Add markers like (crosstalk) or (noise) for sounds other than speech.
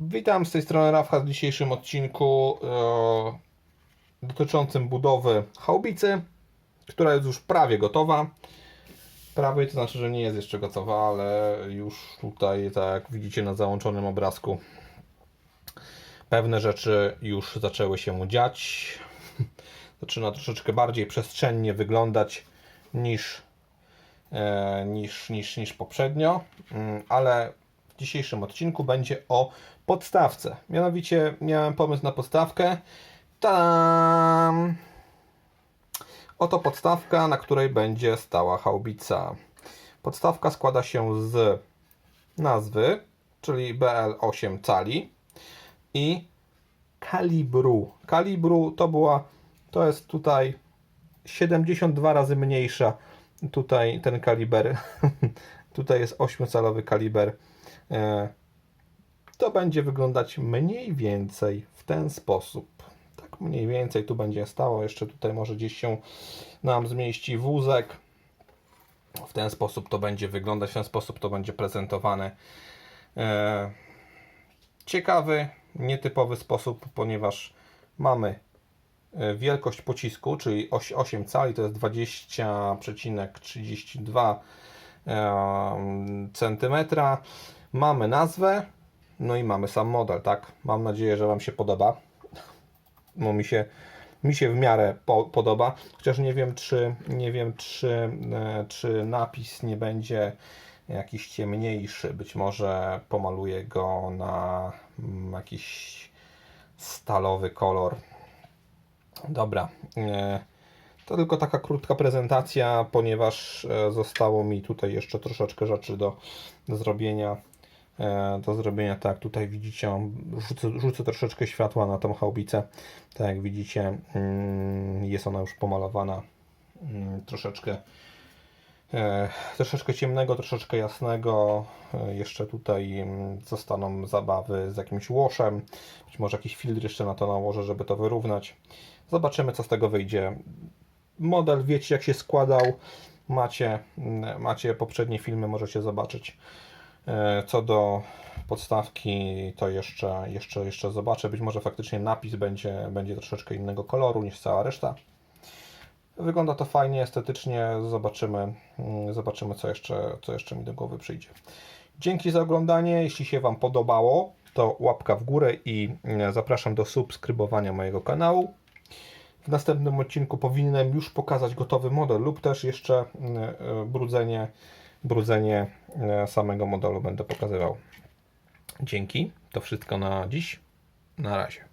Witam z tej strony Rafha w dzisiejszym odcinku e, dotyczącym budowy haubicy, która jest już prawie gotowa. Prawie to znaczy, że nie jest jeszcze gotowa, ale już tutaj, tak jak widzicie na załączonym obrazku, pewne rzeczy już zaczęły się dziać. (laughs) Zaczyna troszeczkę bardziej przestrzennie wyglądać niż, e, niż, niż, niż poprzednio, Mm, ale dzisiejszym odcinku będzie o podstawce. Mianowicie miałem pomysł na podstawkę. Tam. Oto podstawka, na której będzie stała haubica. Podstawka składa się z nazwy, czyli BL8 cali i kalibru. Kalibru to była, to jest tutaj 72 razy mniejsza. Tutaj ten kaliber, (laughs) tutaj jest 8-calowy kaliber. E, To będzie wyglądać mniej więcej w ten sposób. Tak mniej więcej tu będzie stało. Jeszcze tutaj może gdzieś się nam zmieści wózek. W ten sposób to będzie wyglądać, w ten sposób to będzie prezentowane. E, ciekawy, nietypowy sposób, ponieważ mamy e, wielkość pocisku, czyli oś- 8 cali, to jest 20,32 cm. Mamy nazwę, no i mamy sam model, tak? Mam nadzieję, że Wam się podoba. No mi się, mi się w miarę po, podoba, chociaż nie wiem, czy nie wiem, czy, e, czy napis nie będzie jakiś ciemniejszy. Być może pomaluję go na mm, jakiś stalowy kolor. Dobra. e, To tylko taka krótka prezentacja, ponieważ e, zostało mi tutaj jeszcze troszeczkę rzeczy do, do zrobienia. E, Do zrobienia, tak tutaj widzicie, rzucę, rzucę troszeczkę światła na tą chaubicę. Tak jak widzicie, mm, jest ona już pomalowana mm, troszeczkę e, troszeczkę ciemnego, troszeczkę jasnego. E, Jeszcze tutaj mm, zostaną zabawy z jakimś łoszem. Być może jakiś filtr jeszcze na to nałożę, żeby to wyrównać. Zobaczymy, co z tego wyjdzie. Model wiecie, jak się składał. Macie, macie poprzednie filmy, możecie zobaczyć. E, Co do podstawki, to jeszcze, jeszcze, jeszcze zobaczę. Być może faktycznie napis będzie, będzie troszeczkę innego koloru niż cała reszta. Wygląda to fajnie, estetycznie. Zobaczymy, mm, zobaczymy co, jeszcze, co jeszcze mi do głowy przyjdzie. Dzięki za oglądanie. Jeśli się Wam podobało, to łapka w górę i mm, zapraszam do subskrybowania mojego kanału. W następnym odcinku powinienem już pokazać gotowy model lub też jeszcze mm, e, brudzenie, brudzenie e, samego modelu będę pokazywał. Dzięki. To wszystko na dziś. Na razie.